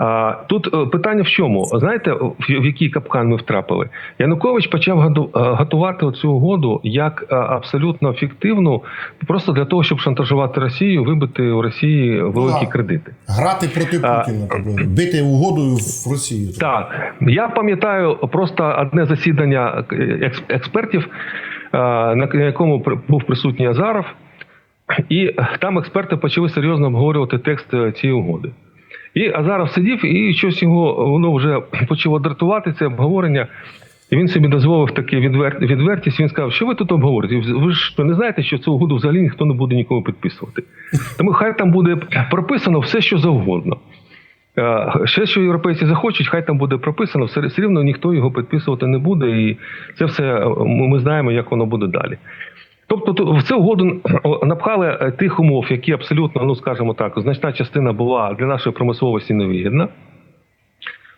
А, Тут е, питання в чому? Знаєте, в в який капкан ми втрапили? Янукович почав е, готувати цю угоду як е, абсолютно фіктивну, просто для того, щоб шантажувати Росію, вибити у Росії великі кредити. Грати проти Путіна, тобто, бити угодою в Росію. Так, я пам'ятаю просто одне засідання експертів, на якому був присутній Азаров, і там експерти почали серйозно обговорювати текст цієї угоди. І Азаров сидів, і щось його воно вже почало дратувати це обговорення. І він собі дозволив таке відвер... відвертість. Він сказав, що ви тут обговорюєте? Ви ж не знаєте, що цю угоду взагалі ніхто не буде нікому підписувати. Тому хай там буде прописано все, що завгодно. Е, Ще що європейці захочуть, хай там буде прописано, все, все рівно ніхто його підписувати не буде, і це все е, ми знаємо, як воно буде далі. Тобто в цю угоду напхали е, тих умов, які абсолютно, ну скажімо так, значна частина була для нашої промисловості невигідна.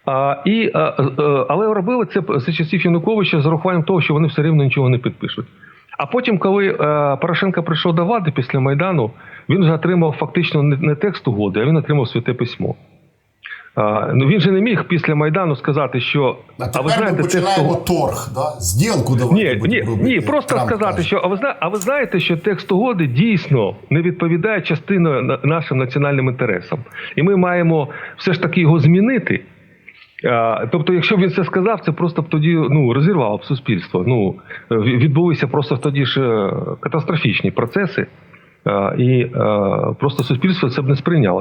А, і, а, е, але робили це за часів Януковича з урахуванням того, що вони все рівно нічого не підпишуть. А потім, коли е, Порошенко прийшов до влади після Майдану, він вже отримав фактично не, не текст угоди, а він отримав святе письмо. Ну він же не міг після Майдану сказати, що А а ви знаєте, ми текст починаємо угоди... торг, да? зділку давайте Ні, ні, робити. ні, просто Трамп сказати, каже. що а ви зна, а ви знаєте, що текст угоди дійсно не відповідає частиною нашим національним інтересам, і ми маємо все ж таки його змінити. А, Тобто, якщо б він це сказав, це просто б тоді ну розірвало б суспільство. Ну відбулися просто тоді ж е, катастрофічні процеси, і е, просто суспільство це б не сприйняло.